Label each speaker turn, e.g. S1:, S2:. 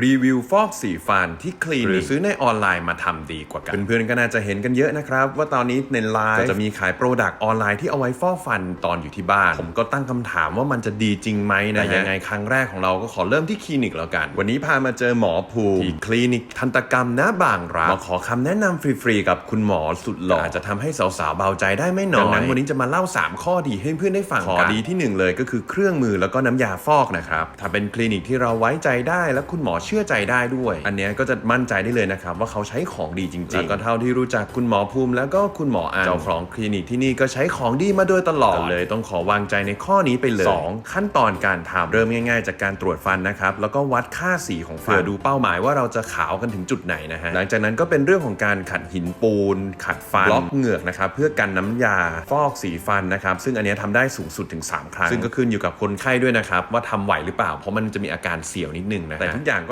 S1: รีวิวฟอกสีฟันที่คลีนหรือซื้อในออนไลน์มาทำดีกว่ากัน เพื่อนๆก็น่าจะเห็นกันเยอะนะครับ ว่าตอนนี้ในไลน์ก็จะมีขายโปรดักต์ออนไลน์ที่เอาไว้ฟอกฟันตอนอยู่ที่บ้าน ผมก็ตั้งคำถามว่ามันจะดีจริงไหมนะยังไงครั้งแรกของเราก็ขอเริ่มที่คลินิกแล้วกัน วันนี้พามาเจอหมอภูมิที่คลินิกทันตกรรมหน้าบางรักมาขอคำแนะนำฟรีๆกับคุณหมอสุดหล่ออาจจะทำให้สาวๆเบาใจได้ไม่น้อยดังนั้นวันนี้จะมาเล่า 3 ข้อดีให้เพื่อนได้ฟังกันข้อดีที่หนึ่งเลยก็คือเครื่องมือแล้วก็น้ำยาฟอกนะครับถ้าเป็นคลินิกที่เราไว้ใจได้และคุณหมอเชื่อใจได้ด้วย อันเนี้ยก็จะมั่นใจได้เลยนะครับว่าเขาใช้ของดีจริงๆแล้วก็เท่าที่รู้จักคุณหมอภูมิแล้วก็คุณหมออันเจ้าของคลินิกที่นี่ก็ใช้ของดีมาโดยตลอดเลยต้องขอวางใจในข้อนี้ไปเลย 2. ขั้นตอนการทำเริ่มง่าย ๆ จากการตรวจฟันนะครับแล้วก็วัดค่าสีของฟันเพื่อดูเป้าหมายว่าเราจะขาวกันถึงจุดไหนนะฮะหลังจากนั้นก็เป็นเรื่องของการขัดหินปูน ขัดฟันล็อกเหงือกนะครับเพื่อกันน้ำยาฟอกสีฟันนะครับซึ่งอันเนี้ยทำได้สูงสุดถึง 3 ครั้ง ซึ่งก็ขึ้นอยู่กับคนไข้ด้วยนะครับว่าทำไหวหรือเปล่า เพราะมันจะมีอาการเสียวนิดนึงนะฮะแต่ทุกอย่างก็